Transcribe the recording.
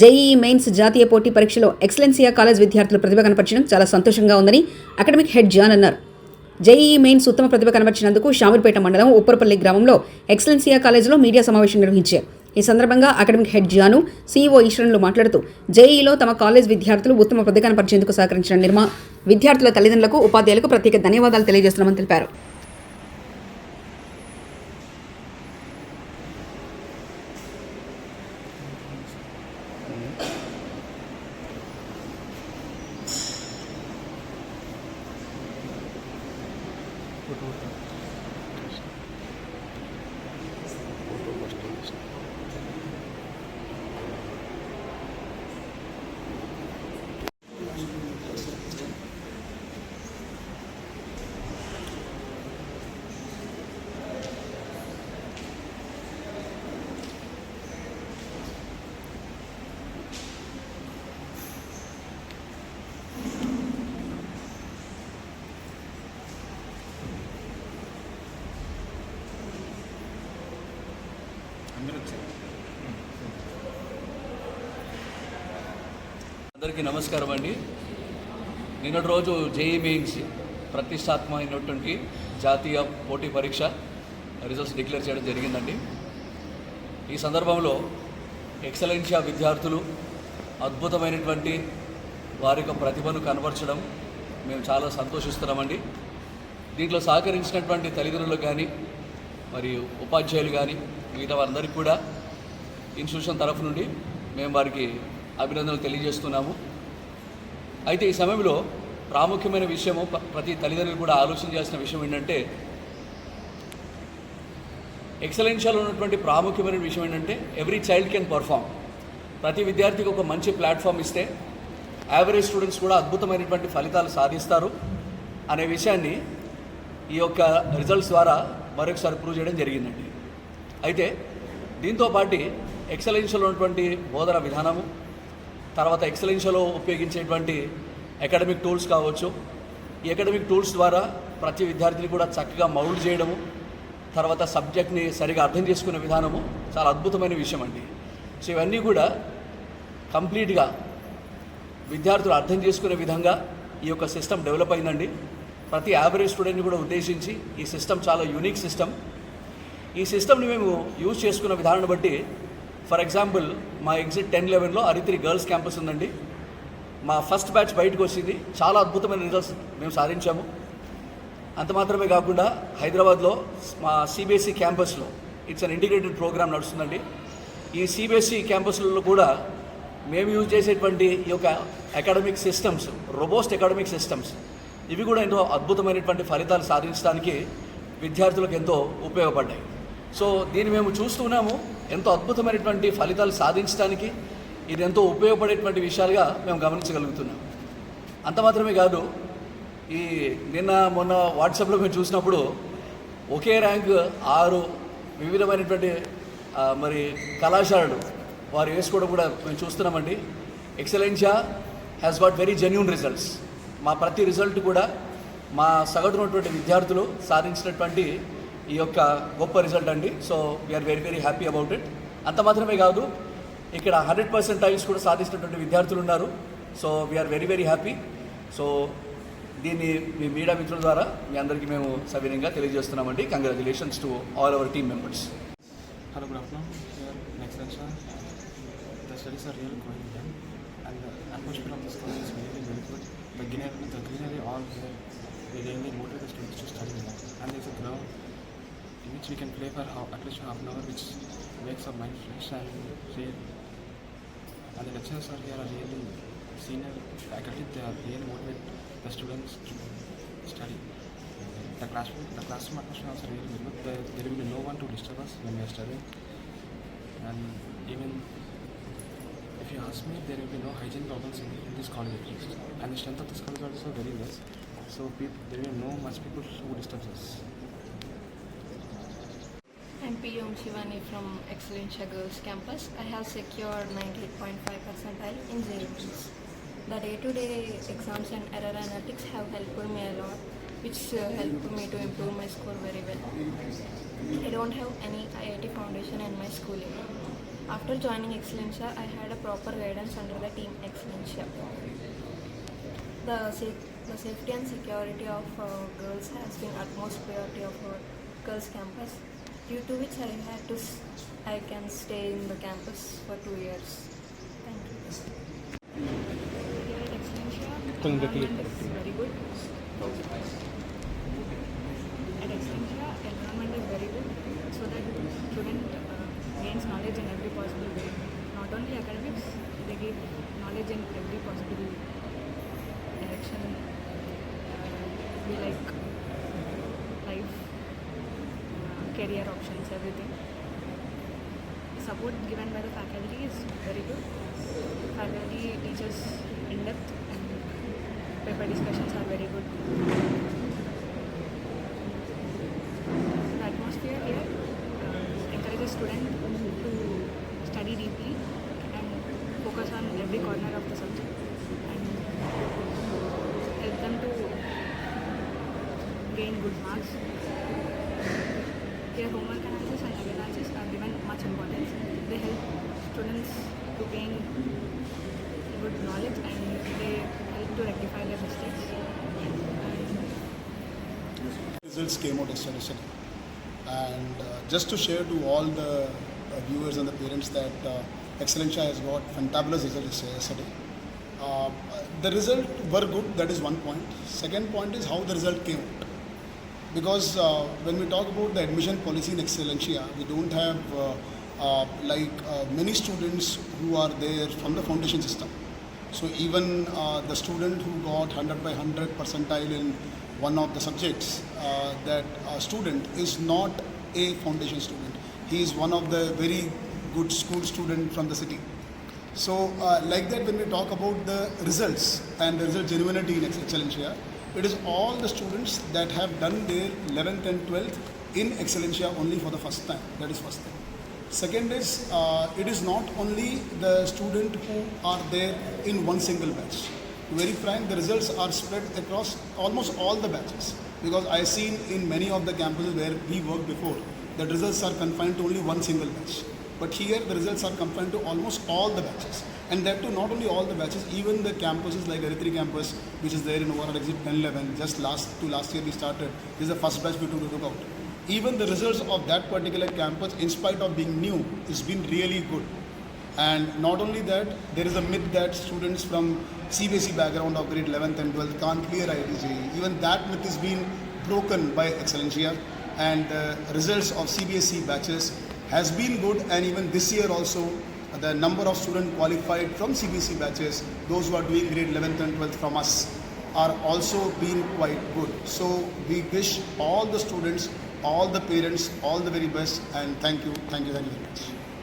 JEE mains జాతీయ పోటీ పరీక్షలో ఎక్సలెన్సియా కాలేజ్ విద్యార్థులు ప్రతిభ కనపరచడం చాలా సంతోషంగా ఉందని అకాడమిక్ హెడ్ జాన్ అన్నారు. జేఈఈ మెయిన్స్ ఉత్తమ ప్రతిభ కనబర్చినందుకు షామీర్పేట మండలం ఉప్పరపల్లి గ్రామంలో ఎక్సలెన్సియా కాలేజీలో మీడియా సమావేశం నిర్వహించారు. ఈ సందర్భంగా అకాడమిక్ హెడ్ జాను సీఈఓ ఈశ్వరన్లు మాట్లాడుతూ జేఈలో తమ కాలేజ్ విద్యార్థులు ఉత్తమ ప్రతిభ కనపరిచేందుకు సహకరించిన నిర్మా విద్యార్థుల తల్లిదండ్రులకు ఉపాధ్యాయులకు ప్రత్యేక ధన్యవాదాలు తెలియజేస్తున్నామని తెలిపారు. Okay. అందరికీ నమస్కారం అండి. నిన్నటి రోజు జేఈ మెయిన్స్ ప్రతిష్టాత్మకమైనటువంటి జాతీయ పోటీ పరీక్ష రిజల్ట్స్ డిక్లేర్ చేయడం జరిగిందండి. ఈ సందర్భంలో ఎక్సలెన్షియా విద్యార్థులు అద్భుతమైనటువంటి వారి యొక్క ప్రతిభను కనబరచడం మేము చాలా సంతోషిస్తున్నామండి. దీంట్లో సహకరించినటువంటి తల్లిదండ్రులు కానీ మరియు ఉపాధ్యాయులు కానీ మిగతా వారందరికీ కూడా ఇన్స్టిట్యూషన్ తరఫు నుండి మేము వారికి అభినందనలు తెలియజేస్తున్నాము. అయితే ఈ సమయంలో ప్రాముఖ్యమైన విషయము ప్రతి తల్లిదండ్రులు కూడా ఆలోచన చేసిన విషయం ఏంటంటే ఎక్సలెన్షియల్ ఉన్నటువంటి ప్రాముఖ్యమైన విషయం ఏంటంటే ఎవ్రీ చైల్డ్ కెన్ పర్ఫామ్ ప్రతి విద్యార్థికి ఒక మంచి ప్లాట్ఫామ్ ఇస్తే యావరేజ్ స్టూడెంట్స్ కూడా అద్భుతమైనటువంటి ఫలితాలు సాధిస్తారు అనే విషయాన్ని ఈ యొక్క రిజల్ట్స్ ద్వారా మరొకసారి ప్రూవ్ చేయడం జరిగిందండి. అయితే దీంతో పాటు ఎక్సలెన్షియల్ ఉన్నటువంటి బోధన విధానము తర్వాత ఎక్సలెన్షియలో ఉపయోగించేటువంటి అకాడమిక్ టూల్స్ కావచ్చు. ఈ అకాడమిక్ టూల్స్ ద్వారా ప్రతి విద్యార్థిని కూడా చక్కగా మౌల్డ్ చేయడము తర్వాత సబ్జెక్ట్ని సరిగా అర్థం చేసుకునే విధానము చాలా అద్భుతమైన విషయం అండి సో ఇవన్నీ కూడా కంప్లీట్గా విద్యార్థులు అర్థం చేసుకునే విధంగా ఈ యొక్క సిస్టమ్ డెవలప్ అయిందండి. ప్రతి యావరేజ్ స్టూడెంట్ని కూడా ఉద్దేశించి ఈ సిస్టమ్ చాలా యూనిక్ సిస్టమ్ ఈ సిస్టమ్ని మేము యూజ్ చేసుకున్న విధానాన్ని బట్టి ఫర్ ఎగ్జాంపుల్ మా ఎగ్జిట్ టెన్ లెవెన్లో అరిత్రి గర్ల్స్ క్యాంపస్ ఉందండి. మా ఫస్ట్ బ్యాచ్ బయటకు వచ్చింది. చాలా అద్భుతమైన రిజల్ట్స్ మేము సాధించాము. అంత మాత్రమే కాకుండా హైదరాబాద్లో మా సిబిఎస్ఈ క్యాంపస్లో ఇట్స్ అన్ ఇంటిగ్రేటెడ్ ప్రోగ్రామ్ నడుస్తుందండి. ఈ సిబిఎస్ఈ క్యాంపస్లలో కూడా మేము యూజ్ చేసేటువంటి ఈ యొక్క academic systems robust academic systems ఇవి కూడా ఎంతో అద్భుతమైనటువంటి ఫలితాలు సాధించడానికి విద్యార్థులకు ఎంతో ఉపయోగపడ్డాయి. సో దీన్ని మేము చూస్తున్నాము ఎంతో అద్భుతమైనటువంటి ఫలితాలు సాధించడానికి ఇది ఎంతో ఉపయోగపడేటువంటి విషయాలుగా మేము గమనించగలుగుతున్నాం. అంత మాత్రమే కాదు ఈ నిన్న మొన్న వాట్సాప్లో మేము చూసినప్పుడు ఒకే ర్యాంక్ ఆరు వివిధమైనటువంటి మరి కళాశాలలు వారు వేసుకోవడం కూడా మేము చూస్తున్నామండి. Excellencia has got very genuine results మా ప్రతి రిజల్ట్ కూడా మా సగటునటువంటి విద్యార్థులు సాధించినటువంటి ఈ యొక్క గొప్ప రిజల్ట్ అండి. So we are very very happy about it అంత మాత్రమే కాదు ఇక్కడ హండ్రెడ్ పర్సెంటైజ్ కూడా సాధిస్తున్నటువంటి విద్యార్థులు ఉన్నారు. So we are very very happy so దీన్ని మీ మీడియా మిత్రుల ద్వారా మీ అందరికీ మేము సవినయంగా తెలియజేస్తున్నామండి. Congratulations to all our team members hello good afternoon next all and in which we can play for how, at least half an hour, which makes our mind fresh and real. And the lecturers are here are really senior faculty. They are really motivate the students to study. The classroom, the classroom atmosphere also really good. There, there will be no one to disturb us when we are studying. And even if you ask me, there will be no hygiene problems in, in this college at least. And the strength of this college is also very less. So peop there will be no much people who disturbs us. I'm P.M. Shivani from Excellencia Girls Campus. I have secured 98.5 percentile in JEEs. The day-to-day exams and error analytics have helped me a lot, which uh, helped me to improve my score very well. I don't have any IIT foundation in my schooling. After joining Excellencia, I had a proper guidance under the team Excellencia. The, the safety and security of uh, girls has been utmost priority of our girls campus, due to which I had to I can stay in the campus for two years. Thank you. Here at Excellencia, environment is very good. At Excellencia, environment is very good so that student uh, gains knowledge in every possible way. Not only academics, they give knowledge in every possible direction. Uh, we like career options, everything. Support given by the faculty is very good. Faculty teaches in depth and paper discussions are very good. The atmosphere here uh, encourages students to study deeply and focus on every corner of the subject and help them to gain good marks. Here homework analysis and analysis are given much importance. They help students to gain good knowledge and they help to rectify their mistakes. Results came out yesterday. And uh, just to share to all the uh, viewers and the parents that uh, Excellencia has got fantabulous results yesterday. Uh, the result were good, that is one point. Second point is how the result came out. Because uh, when we talk about the admission policy in Excellencia, we don't have uh, uh, like uh, many students who are there from the foundation system. So even uh, the student who got 100 by 100 percentile in one of the subjects, uh, that uh, student is not a foundation student. He is one of the very good school student from the city. So, uh, like that, when we talk about the results and the result genuinity in Excellencia, it is all the students that have done their 11th and 12th in Excellencia only for the first time. That is first thing. Second is, uh, it is not only the student who are there in one single batch. To very frank, the results are spread across almost all the batches. Because I have seen in many of the campuses where we worked before, the results are confined to only one single batch. But here the results are confined to almost all the batches. And that too, not only all the batches, even the campuses like Eritrea campus, which is there in overall exit 1011, just last to last year we started, this is the first batch we took, took out. Even the results of that particular campus, in spite of being new, has been really good. And not only that, there is a myth that students from CBSE background of grade 11th and 12th can't clear IIT Even that myth is being broken by Excellencia. And the results of CBSE batches has been good. And even this year also, the number of students qualified from CBC batches, those who are doing grade 11th and 12th from us, are also being quite good. So we wish all the students, all the parents, all the very best. And thank you, thank you, thank you very much.